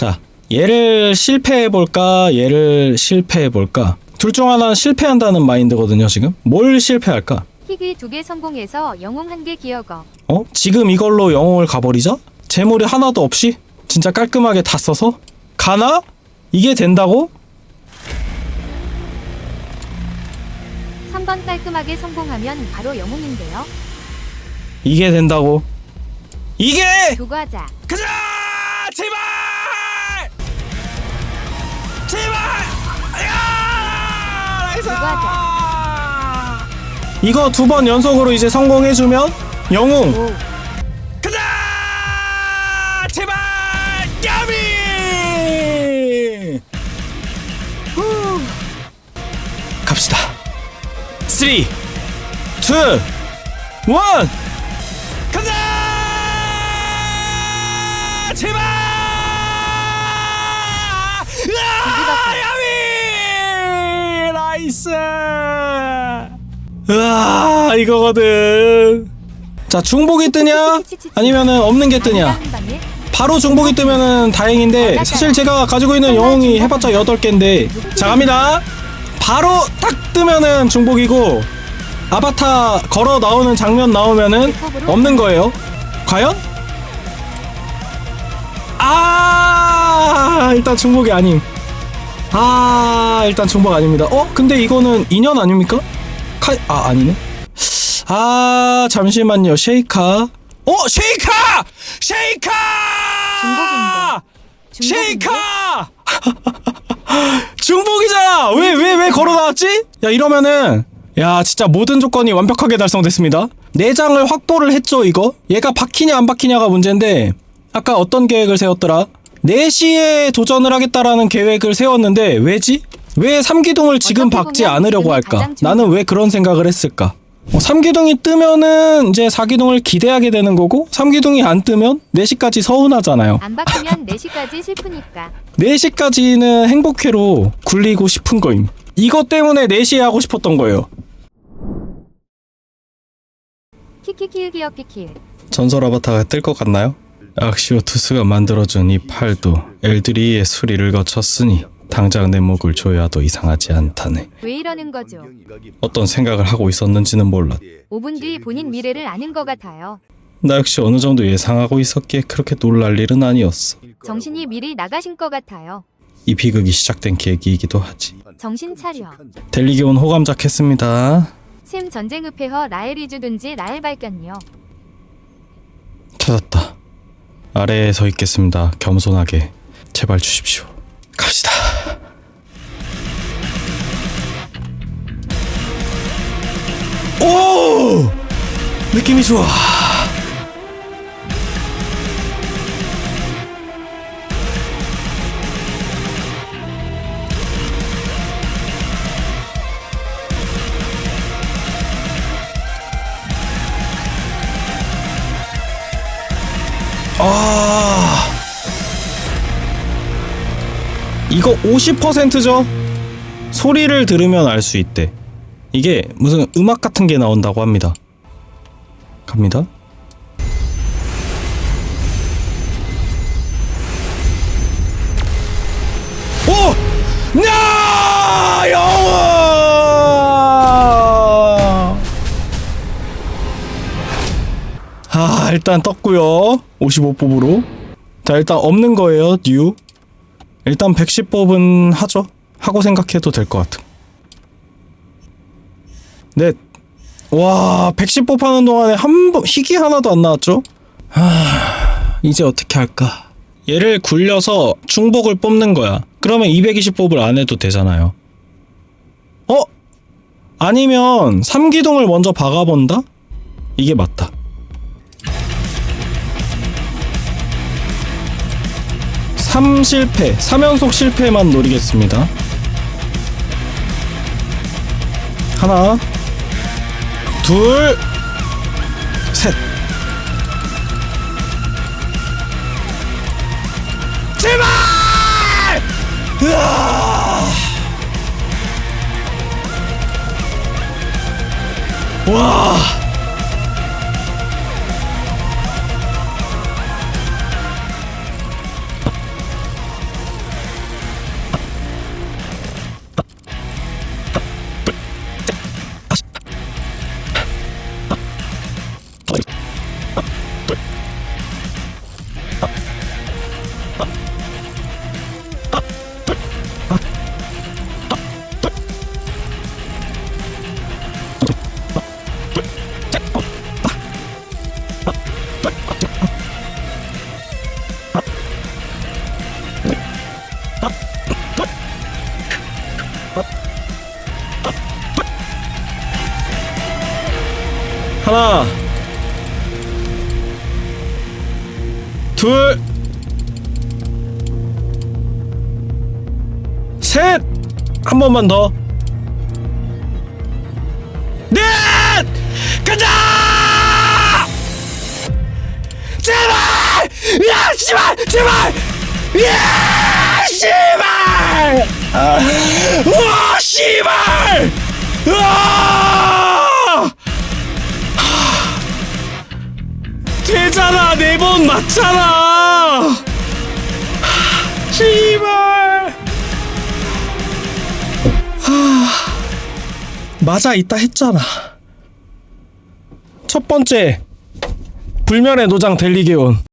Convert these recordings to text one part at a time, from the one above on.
자, 얘를 실패해 볼까? 얘를 실패해 볼까? 둘 중 하나는 실패한다는 마인드거든요, 지금. 뭘 실패할까? 희귀 두 개 성공해서 영웅 한 개 기어거. 어? 지금 이걸로 영웅을 가버리자? 재물이 하나도 없이? 진짜 깔끔하게 다 써서? 가나? 이게 된다고? 3번 깔끔하게 성공하면 바로 영웅인데요. 이게 된다고? 이게! 하자. 가자! 하자. 이거 두 번 연속으로 이제 성공해주면 영웅 오. 가자! 제발! 야미! 후. 갑시다. 3, 2, 1, 가자! 제발! 나이스! 으아, 이거거든. 자, 중복이 뜨냐? 아니면은 없는 게 뜨냐? 바로 중복이 뜨면은 다행인데 사실 제가 가지고 있는 영웅이 해봤자 8개인데 자 갑니다 바로 딱 뜨면은 중복이고 아바타 걸어 나오는 장면 나오면은 없는 거예요 과연? 아 일단 중복이 아님 아 일단 중복 아닙니다. 어? 근데 이거는 인연 아닙니까? 칼.. 아 아니네. 아 잠시만요. 쉐이카. 어 쉐이카! 쉐이카! 중복인데. 쉐이카! 중복이잖아! 왜 왜 왜 걸어 나왔지? 야 이러면은 야 진짜 모든 조건이 완벽하게 달성됐습니다. 내장을 확보를 했죠 이거? 얘가 박히냐 안 박히냐가 문제인데 아까 어떤 계획을 세웠더라 4시에 도전을 하겠다라는 계획을 세웠는데 왜지? 왜 삼기둥을 지금 박지 않으려고 할까? 나는 왜 그런 생각을 했을까? 어, 3기둥이 뜨면은 이제 4기둥을 기대하게 되는 거고 3기둥이 안 뜨면 4시까지 서운하잖아요. 안 바꾸면 4시까지 슬프니까. 4시까지는 행복회로 굴리고 싶은 거임. 이것 때문에 4시에 하고 싶었던 거예요. 기어키킬. 전설 아바타가 뜰 것 같나요? 악시오투스가 만들어준 이 팔도 엘드리의 수리를 거쳤으니 당장 내 목을 조여도 이상하지 않다네. 왜 이러는 거죠? 어떤 생각을 하고 있었는지는 몰라. 5분 뒤 본인 미래를 아는 것 같아요. 나 역시 어느 정도 예상하고 있었기에 그렇게 놀랄 일은 아니었어. 정신이 미리 나가신 것 같아요. 이 비극이 시작된 계기이기도 하지. 정신 차려. 델리기온 호감작했습니다. 샘 전쟁읍회허 라엘이 주든지 라엘 발견요. 찾았다. 아래에 서 있겠습니다. 겸손하게. 제발 주십시오. 갑시다. 오! 느낌이 좋아. 아. 이거 50%죠? 소리를 들으면 알 수 있대. 이게 무슨 음악 같은 게 나온다고 합니다. 갑니다. 오! 야! 영웅! 아, 일단 떴고요. 55뽑으로. 자, 일단 없는 거예요. 뉴. 일단 110뽑은 하죠. 하고 생각해도 될 것 같음. 넷. 와, 110뽑 하는 동안에 한 번, 희귀 하나도 안 나왔죠? 하, 이제 어떻게 할까? 얘를 굴려서 중복을 뽑는 거야. 그러면 220뽑을 안 해도 되잖아요. 어? 아니면 3기둥을 먼저 박아본다? 이게 맞다. 3 실패, 3연속 실패만 노리겠습니다. 하나, 둘, 셋. 제발! 으아! 둘 셋! 한 번만 더. 넷! 가자! 제발! 야, 씨발! 제발! 야, 씨발! 아, 와, 씨발! 아! 번 맞잖아! 씨발! 맞아 있다 했잖아. 첫 번째 불면의 노장 델리게온.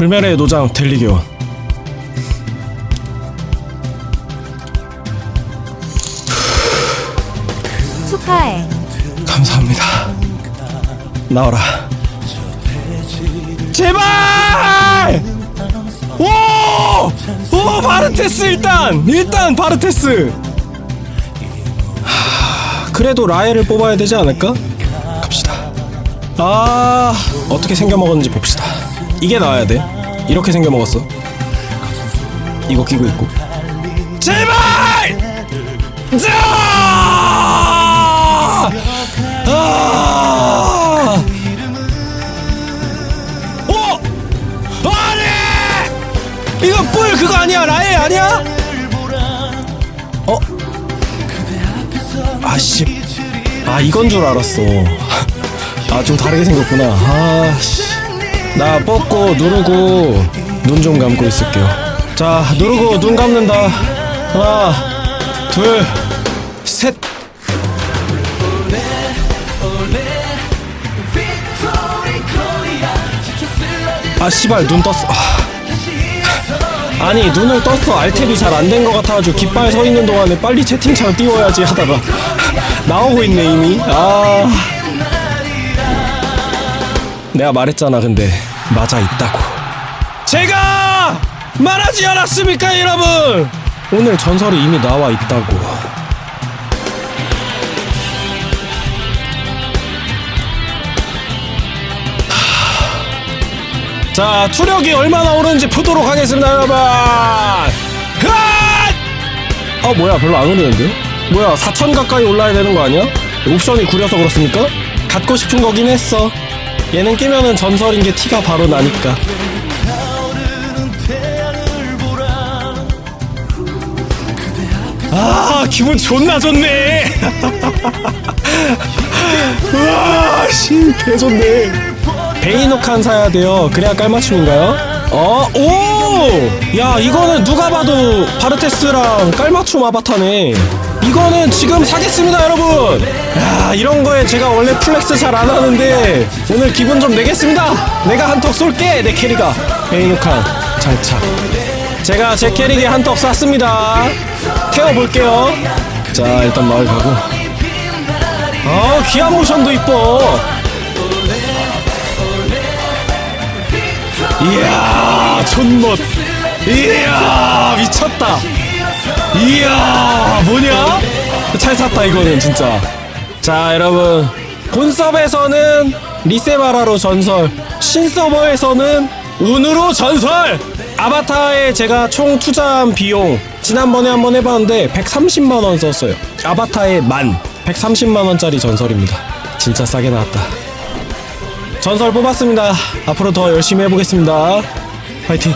불면의 노장 델리게온. 축하해. 감사합니다. 나와라. 제발! 오! 오, 바르테스 일단! 일단 바르테스! 하, 그래도 라엘을 뽑아야 되지 않을까? 갑시다. 아, 어떻게 생겨먹었는지 봅시다. 이게 나와야 돼. 이렇게 생겨 먹었어. 이거 끼고 있고. 제발! 자! 아! 어? 아니! 이거 뿔 그거 아니야? 라엘 아니야? 어? 아씨. 아 이건 줄 알았어. 아 좀 다르게 생겼구나. 아씨. 나 뽑고 누르고 눈 좀 감고 있을게요. 자 누르고 눈 감는다. 하나, 둘, 셋. 아 씨발 눈 떴어 아. 아니 눈을 떴어 알탭이 잘 안 된 것 같아가지고 깃발 서 있는 동안에 빨리 채팅창 띄워야지 하다가 나오고 있네 이미 아 내가 말했잖아 근데 맞아 있다고 제가 말하지 않았습니까 여러분 오늘 전설이 이미 나와 있다고 자 투력이 얼마나 오르는지 보도록 하겠습니다 여러분 컷! 아 뭐야 별로 안 오르는데? 뭐야 4천 가까이 올라야 되는 거 아니야? 옵션이 구려서 그렇습니까? 갖고 싶은 거긴 했어 얘는 끼면은 전설인 게 티가 바로 나니까 아 기분 존나 좋네 우와 씨 개좋네 베이노칸 사야 돼요 그래야 깔맞춤인가요? 어? 오! 야 이거는 누가 봐도 바르테스랑 깔맞춤 아바타네 이거는 지금 사겠습니다 여러분. 야 이런 거에 제가 원래 플렉스 잘 안 하는데 오늘 기분 좀 내겠습니다. 내가 한턱 쏠게 내 캐리가. 베이노칸 장착 제가 제 캐릭에 한턱 쐈습니다. 태워볼게요. 자 일단 마을 가고. 어 기아 모션도 이뻐. 이야 존멋. 이야 미쳤다 이야 뭐냐? 잘 샀다 이거는 진짜. 자 여러분. 본섭에서는 리세바라로 전설 신서버에서는 운으로 전설! 아바타에 제가 총 투자한 비용 지난번에 한번 해봤는데 130만원 썼어요. 아바타에 만 130만원짜리 전설입니다. 진짜 싸게 나왔다. 전설 뽑았습니다. 앞으로 더 열심히 해보겠습니다. 화이팅